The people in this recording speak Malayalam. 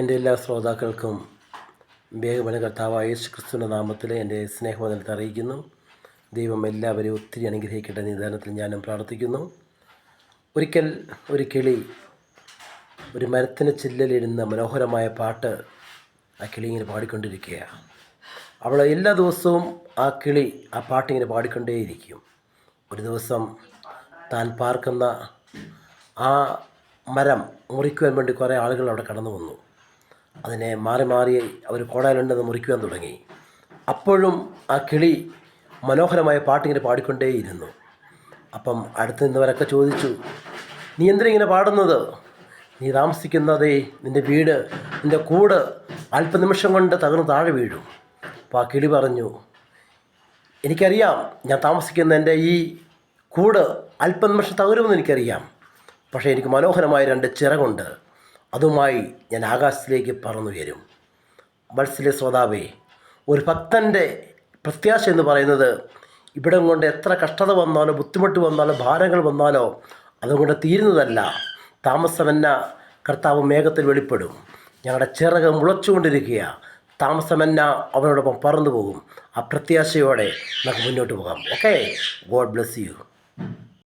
എന്റെ എല്ലാ ശ്രോതാക്കൾക്കും വേഗമന കർത്താവായ യേശു ക്രിസ്തുവിന്റെ നാമത്തിൽ എന്റെ സ്നേഹവന്ദനത്തെ അറിയിക്കുന്നു. ദൈവം എല്ലാവരെയും ഒത്തിരി അനുഗ്രഹിക്കട്ടെ നിദാനത്തിൽ ഞാനും പ്രാർത്ഥിക്കുന്നു. ഒരിക്കൽ ഒരു കിളി ഒരു മരത്തിന് ചില്ലലിടുന്ന മനോഹരമായ പാട്ട് ആ കിളി ഇങ്ങനെ പാടിക്കൊണ്ടിരിക്കുകയാണ് അവൾ എല്ലാ ദിവസവും ആ കിളി ആ പാട്ടിങ്ങനെ പാടിക്കൊണ്ടേയിരിക്കും. ഒരു ദിവസം താൻ പാർക്കുന്ന ആ മരം മുറിക്കുവാൻ വേണ്ടി കുറേ ആളുകൾ അവിടെ കടന്നു വന്നു. അതിനെ മാറി മാറി അവർ കോടാലുണ്ടെന്ന് മുറിക്കുവാൻ തുടങ്ങി. അപ്പോഴും ആ കിളി മനോഹരമായ പാട്ടിങ്ങനെ പാടിക്കൊണ്ടേയിരുന്നു. അപ്പം അടുത്ത് നിന്നവരൊക്കെ ചോദിച്ചു നീ എന്തിനാ ഇങ്ങനെ പാടുന്നത്? നീ താമസിക്കുന്നതേ നിന്റെ വീട് നിന്റെ കൂട് അല്പനിമിഷം കൊണ്ട് തകർന്ന് താഴെ വീഴും. അപ്പോൾ ആ കിളി പറഞ്ഞു എനിക്കറിയാം ഞാൻ താമസിക്കുന്ന എന്റെ ഈ കൂട് അല്പനിമിഷം തകരുമെന്ന് എനിക്കറിയാം. പക്ഷേ എനിക്ക് മനോഹരമായ രണ്ട് ചിറകുണ്ട്. അതുമായി ഞാൻ ആകാശത്തിലേക്ക് പറന്നുയരും മത്സ്യ ശ്രോതാവേ ഒരു ഭക്തന്റെ പ്രത്യാശ എന്ന് പറയുന്നത് ഇവിടം കൊണ്ട് എത്ര കഷ്ടത വന്നാലോ ബുദ്ധിമുട്ട് വന്നാലോ ഭാരങ്ങൾ വന്നാലോ അതുകൊണ്ട് തീരുന്നതല്ല. താമസമെന്ന കർത്താവ് മേഘത്തിൽ വെളിപ്പെടും. ഞങ്ങളുടെ ചിറക് മുളച്ചുകൊണ്ടിരിക്കുക താമസമെന്ന അവനോടൊപ്പം പറന്നു പോകും ആ പ്രത്യാശയോടെ നമുക്ക് മുന്നോട്ട് പോകാം. Okay God bless you